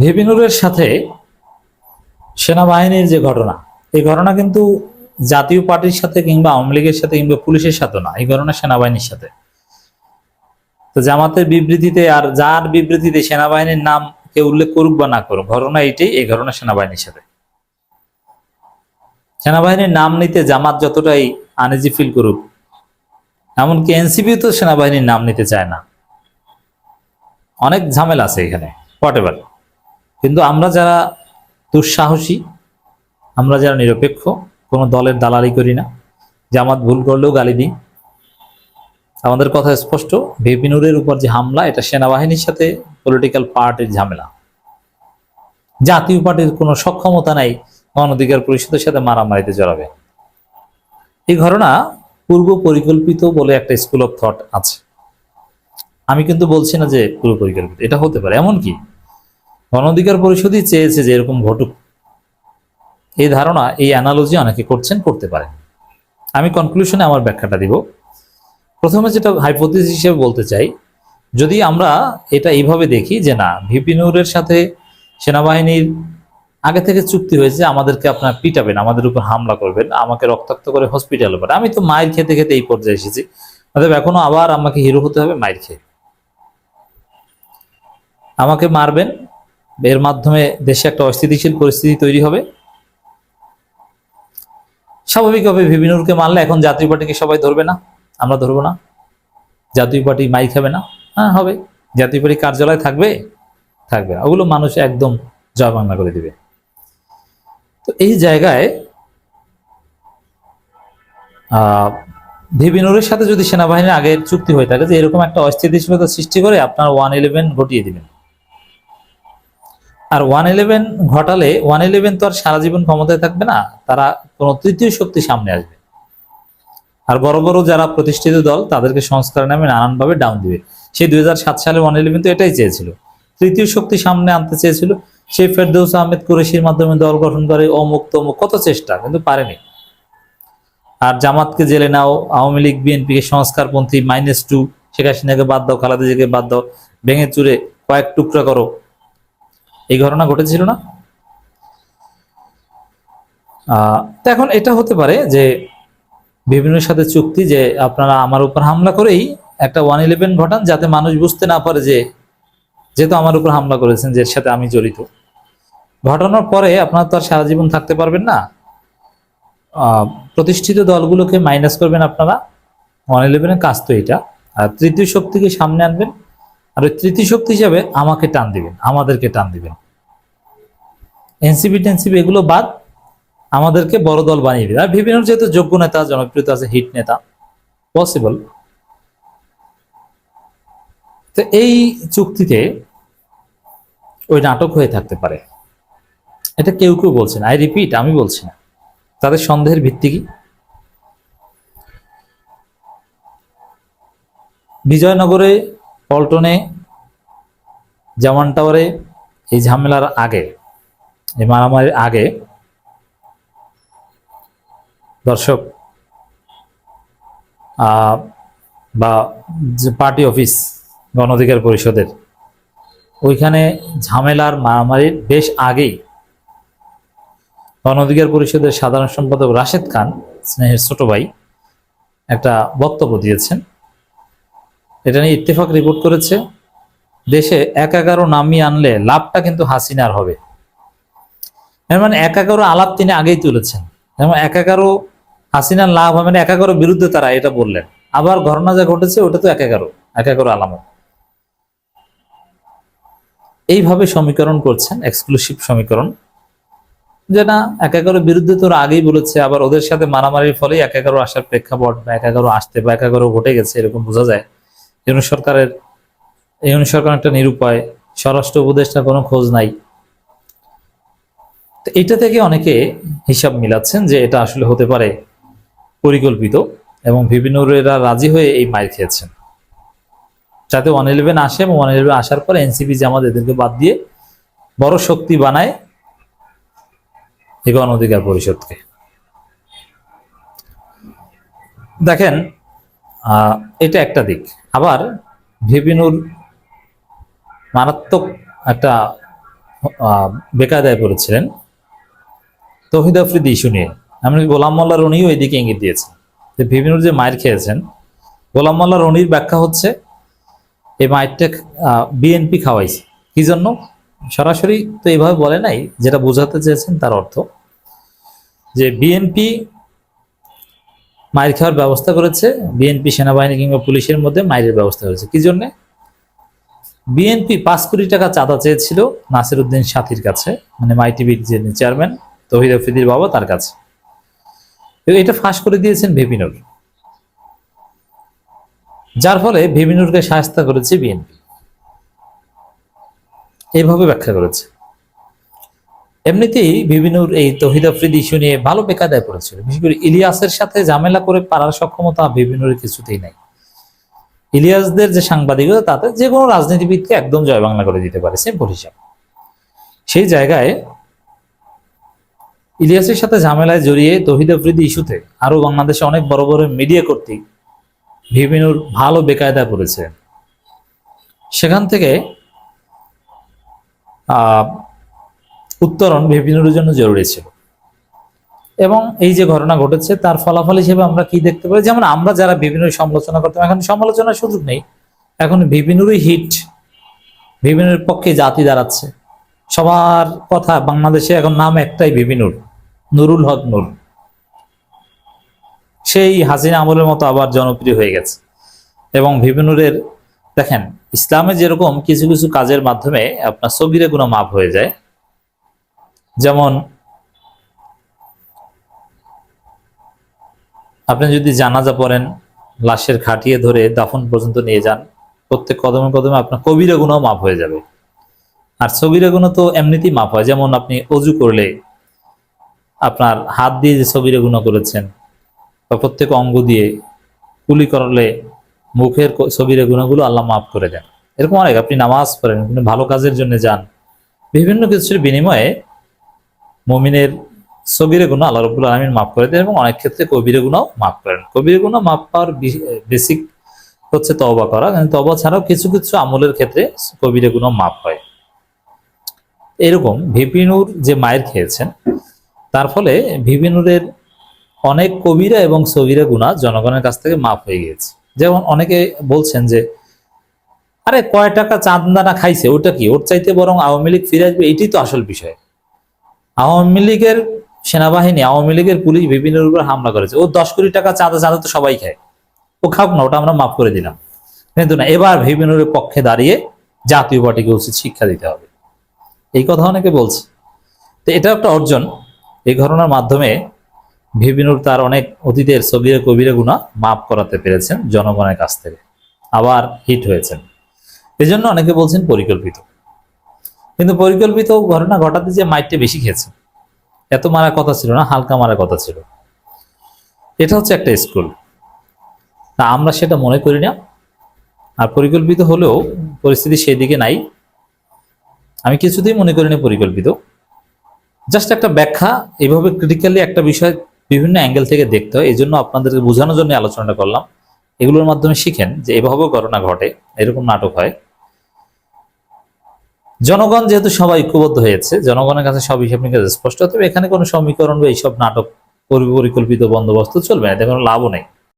ভেবিনুরের সাথে সেনাবাহিনীর যে ঘটনা, এই ঘটনা কিন্তু জাতীয় পার্টির সাথে কিংবা আওয়ামী লীগের সাথে কিংবা পুলিশের সাথে না, এই ঘটনা সেনাবাহিনীর সাথে। তো জামাতের বিবৃতিতে আর যার বিবৃতিতে সেনাবাহিনীর নাম কে উল্লেখ করুক বা না করুক, ঘটনা এইটাই, এই ঘটনা সেনাবাহিনীর সাথে। সেনাবাহিনীর নাম নিতে জামাত যতটাই আনিজি ফিল করুক, এমনকি এনসিপি তো সেনাবাহিনীর নাম নিতে চায় না। অনেক ঝামেলা আছে এখানে হোয়াট কিন্তু আমরা যারা দুঃসাহসী, আমরা যারা নিরপেক্ষ, কোনো দলের দালালি করি না, জামাত ভুল করলেও গালি দিই। আমাদের কথা স্পষ্ট বেপিনুরের উপর যে হামলা, এটা সেনাবাহিনীর সাথে পলিটিক্যাল পার্টির ঝামেলা। জাতীয় পার্টির কোনো সক্ষমতা নাই, গণ অধিকার পরিষদের সাথে মারামারিতে জড়াবে। এই ঘটনা পূর্ব পরিকল্পিত বলে একটা স্কুল অফ থট আছে। আমি কিন্তু বলছি না যে পূর্ব পরিকল্পিত, এটা হতে পারে। এমন কি গণ অধিকার পরিষদই চেয়েছে যে এরকম ঘটুক। এই ধারণা, এই অ্যানালজি অনেকে করছেন, করতে পারেন। আমি কনক্লুশনে আমার ব্যাখ্যাটা দিব। প্রথমে যেটা হাইপোথিস হিসেবে বলতে চাই, যদি আমরা এটা এইভাবে দেখি যে না ভিপিনুরের সাথে সেনাবাহিনীর আগে থেকে চুক্তি হয়েছে, আমাদেরকে আপনার পিটাবেন, আমাদের উপর হামলা করবেন, আমাকে রক্তাক্ত করে হসপিটালে পাঠাবেন। আমি তো মায়ের খেতে খেতে এই পর্যায়ে এসেছি। অতএব এখনও আবার আমাকে হিরো হতে হবে মায়ের খেয়ে। আমাকে মারবেন এর মাধ্যমে দেশে একটা অস্থিতিশীল পরিস্থিতি তৈরি হবে। স্বাভাবিকভাবে ভিবিনুরকে মানলে এখন জাতীয় পার্টিকে সবাই ধরবে না, আমরা ধরবো না। জাতীয় পার্টি মাই খাবে না হ্যাঁ হবে। জাতীয় পার্টি কার্যালয় থাকবে থাকবে না। ওগুলো মানুষ একদম জয় বাংলা করে দিবে। তো এই জায়গায় ভিবিনুরের সাথে যদি সেনাবাহিনীর আগে চুক্তি হয়ে থাকে যে এরকম একটা অস্থিতিশীলতা সৃষ্টি করে আপনার ওয়ান ইলেভেন ঘটিয়ে দিবেন। আর ওয়ান ইলেভেন ঘটালে ওয়ান ইলেভেন তো আর সারা জীবন ক্ষমতায় থাকবে না, তারা কোনো তৃতীয় শক্তি সামনে আসবে। আর বড় বড় যারা প্রতিষ্ঠিত দল, তাদেরকে সংস্কার নামে নানানভাবে ডাউন দিবে। সেই দু হাজার সাত সালে ওয়ান ইলেভেন তো এটাই চেয়েছিল। তৃতীয় শক্তি সামনে আনতে চেয়েছিল, সেই ফেরদৌস আহমেদ কুরেশির মাধ্যমে দল গঠন করে অমুক তমুক, কত চেষ্টা, কিন্তু পারেনি। আর জামাতকে জেলে নাও, আওয়ামী লীগ, বিএনপিকে সংস্কারপন্থী মাইনাস টু শেখ হাসিনাকে বাদ দাও, খালাদা জিয়াকে বাদ দাও, ভেঙে চুরে কয়েক টুকরা করো এই ঘটনা ঘটেছিল না? তো এখন এটা হতে পারে যে বিভিন্ন সাথে চুক্তি যে আপনারা আমার উপর হামলা করেই একটা ওয়ান ইলেভেন ঘটান যাতে মানুষ বুঝতে না পারে যে যেহেতু আমার উপর হামলা করেছেন, যে সাথে আমি জড়িত। ঘটানোর পরে আপনারা তো আর সারা জীবন থাকতে পারবেন না। প্রতিষ্ঠিত দলগুলোকে মাইনাস করবেন আপনারা। ওয়ান ইলেভেনের কাজ তো এটা। আর তৃতীয় শক্তিকে সামনে আনবেন। আর ওই তৃতীয় শক্তি হিসাবে আমাকে টান দিবেন, আমাদেরকে টান দিবেন। এনসিপি টেনসিপি এগুলো বাদ আমাদেরকে বড় দল বানিয়ে দিবে। আর বিভিন্ন যেহেতু যোগ্য নেতা, জনপ্রিয়তা আছে, হিট নেতা পসিবল তো এই চুক্তিতে ওই নাটক হয়ে থাকতে পারে। এটা কেউ কেউ বলছে না। আই রিপিট আমি বলছি না। তাদের সন্দেহের ভিত্তি কি? বিজয়নগরে, পল্টনে জামান টাওয়ারে এই ঝামেলার আগে এই মারামারির আগে দর্শক বা পার্টি অফিস গণ অধিকার পরিষদের, ওইখানে ঝামেলার মারামারির বেশ আগেই গণ অধিকার পরিষদের সাধারণ সম্পাদক রাশেদ খান, স্নেহের ছোট ভাই, একটা বক্তব্য দিয়েছেন। এটা নিয়ে ইত্তেফাক রিপোর্ট করেছে। দেশে এক এগারো নামিয়ে আনলে লাভটা কিন্তু হাসিনার হবে। মানে এক এগারো আলাপ তিনি আগেই তুলেছেন। যেমন এক এগারো হাসিনার লাভ হবে না, এক এগারো বিরুদ্ধে তারা এটা বললেন। আবার ঘটনা যা ঘটেছে, ওটা তো এক এগারো এক এগারো আলামত। এইভাবে সমীকরণ করছেন এক্সক্লুসিভ সমীকরণ, যে না, এক এগারো বিরুদ্ধে তোরা আগেই বলেছে, আবার ওদের সাথে মারামারির ফলে এক এগারো আসার প্রেক্ষাপট বা এক এগারো আসতে বা এক এগারো ঘটে গেছে, এরকম বোঝা যায়। ইউনিট সরকারের ইউনিট সরকার একটা নিরুপায়, স্বরাষ্ট্র উপদেষ্টা কোনো খোঁজ নাই। তো এটা থেকে অনেকে হিসাব মিলাচ্ছেন যে এটা আসলে হতে পারে পরিকল্পিত এবং বিভিন্নরা রাজি হয়ে এই মাইর খেয়েছেন। যাতে ওয়ান ইলেভেন আসে এবং ওয়ান ইলেভেন আসার পর এনসিপি জামাত এদেরকে বাদ দিয়ে বড় শক্তি বানায় এই গণ অধিকার পরিষদকে। দেখেন এটা একটা দিক। আবার ভিপিনুর মারাত্মক একটা বেকায়দায় পড়েছিলেন। তহিদ আফ্রিদি ইস্যু নিয়ে। এমনকি গোলাম মোল্লা রনিও এদিকে ইঙ্গিত দিয়েছেন যে বিভিন্নর যে মায়ের খেয়েছেন, গোলাম মোল্লা রনির ব্যাখ্যা হচ্ছে, এই মায়েরটা বিএনপি খাওয়াইছে। কি জন্য? সরাসরি তো এইভাবে বলে নাই, যেটা বোঝাতে চেয়েছেন তার অর্থ, যে বিএনপি মায়ের খাওয়ার ব্যবস্থা করেছে বিএনপি সেনাবাহিনী কিংবা পুলিশের মধ্যে মায়ের ব্যবস্থা করেছে। কি জন্যে? বিএনপি পাঁচ কোটি টাকা চাঁদা চেয়েছিল নাসির উদ্দিন সাথীর কাছে মানে মাই টিভির যে চেয়ারম্যান তহিদ আফ্রিদির বাবা তার কাছে। এটা ফাঁস করে দিয়েছেন ভেপিনুর যার ফলে ভেপিনুরকে সাহায্য করেছে বিএনপি। এইভাবে ব্যাখ্যা করেছে। এমনিতেই বিভিন্নর এই তহিদ আফ্রিদি ইস্যু নিয়ে ভালো বেকায়দায় পড়েছিল। বিশেষ করে ইলিয়াসের সাথে ঝামেলা করে পারার সক্ষমতা বিভিন্নর কিছুতেই নাই। ইলিয়াসদের যে সাংবাদিকতা, তাতে যে কোনো রাজনীতিবিদকে একদম জয় বাংলা করে দিতে পারে সিম্পল হিসাব। সেই জায়গায় ইলিয়াসের সাথে ঝামেলায় জড়িয়ে তহিদ আফ্রিদি ইস্যুতে আরও বাংলাদেশে অনেক বড় বড় মিডিয়া কর্তৃক বিভিন্নর ভালো বেকায়দা করেছে। সেখান থেকে উত্তরণ বিভিন্নর জন্য জরুরি ছিল। এবং এই যে ঘটনা ঘটেছে, তার ফলাফল হিসেবে আমরা কি দেখতে পাই? যেমন আমরা যারা বিভিন্ন সমালোচনা করতাম, এখন সমালোচনার সুযোগ নেই। এখন বিভিন্নরই হিট। বিভিন্নের পক্ষে জাতি দাঁড়াচ্ছে। সবার কথা বাংলাদেশে এখন নাম একটাই বিভিন্নুর নুরুল হক নুর। সেই হাসিনা আমলের মতো আবার জনপ্রিয় হয়ে গেছে। এবং বিভিন্নুরের দেখেন, ইসলামে যেরকম কিছু কিছু কাজের মাধ্যমে আপনার সগিরে গুণা মাপ হয়ে যায়। যেমন, আপনি যদি জানাজা পড়েন, লাশের খাটিয়ে ধরে দাফন পর্যন্ত নিয়ে যান, প্রত্যেক কদমে কদমে আপনার কবিরা গুণাও মাপ হয়ে যাবে। আর সগিরা গুণ তো এমনিতেই মাপ হয়। যেমন আপনি অজু করলে আপনার হাত দিয়ে যে সগিরা গুণ করেছেন বা প্রত্যেক অঙ্গ দিয়ে কুলি করলে মুখের সগিরা গুণগুলো আল্লাহ মাফ করে দেন। এরকম অনেক, আপনি নামাজ পড়েন কোনো ভালো কাজের জন্য যান। বিভিন্ন কিছুর বিনিময়ে মমিনের সগিরে গুণ আল্লাহ রবুল আলমিন মাফ করে দেন এবং অনেক ক্ষেত্রে কবিরে গুণাও মাফ করেন। কবিরে গুণা মাফ পাওয়ার বেসিক হচ্ছে তবা করা। কিন্তু তবা ছাড়াও কিছু কিছু আমলের ক্ষেত্রে কবিরে গুণাও মাফ হয়। এরকম ভিপিনুর যে মায়ের খেয়েছেন তার ফলে ভিপিনুরের অনেক কবিরা এবং সগিরা গুণা জনগণের কাছ থেকে মাফ হয়ে গিয়েছে। যেমন অনেকে বলছেন যে, আরে কয় টাকা চাঁদদানা খাইছে? ওটা কি? ওর চাইতে বরং আওয়ামী লীগ ফিরে আসবে? এটাই তো আসল বিষয়। আওয়ামী লীগের সেনাবাহিনী, আওয়ামী লীগের পুলিশ বিভিন্ন উপর হামলা করেছে। ও দশ কোটি টাকা চাঁদা চাঁদা তো সবাই খায়। ও খাওক না, ওটা আমরা মাফ করে দিলাম। কিন্তু না, এবার বিভিন্নের পক্ষে দাঁড়িয়ে জাতীয় পার্টিকে উচিত শিক্ষা দিতে হবে। এই কথা অনেকে বলছে। তো এটা একটা অর্জন। এই ঘটনার মাধ্যমে ভিবিনুর তার অনেক অতীতের সগিরে কবিরে গুণা মাফ করাতে পেরেছেন জনগণের কাছ থেকে। আবার হিট হয়েছেন। এই জন্য অনেকে বলছেন পরিকল্পিত। কিন্তু পরিকল্পিত ঘটনা ঘটাতে যে মাইটটা বেশি খেয়েছে এত মারার কথা ছিল না, হালকা মারার কথা ছিল। এটা হচ্ছে একটা স্কুল তা আমরা সেটা মনে করি না। আর পরিকল্পিত হলেও পরিস্থিতি সেই দিকে নাই। আমি কিছুতেই মনে করি না পরিকল্পিত। জাস্ট একটা ব্যাখ্যা, এভাবে ক্রিটিক্যালি একটা বিষয় বিভিন্ন অ্যাঙ্গেল থেকে দেখতে হয় এই জন্য আপনাদেরকে বোঝানোর জন্য আলোচনাটা করলাম। এগুলোর মাধ্যমে শিখেন যে এভাবেও ঘটনা ঘটে, এরকম নাটক হয়। জনগণ যেহেতু সবাই ঐক্যবদ্ধ হয়েছে, জনগণের কাছে সব হিসাব নিকাশ স্পষ্ট তবে এখানে কোনো সমীকরণ বা এইসব নাটক পরিকল্পিত বন্দোবস্ত চলবে না, এতে কোনো লাভও নেই।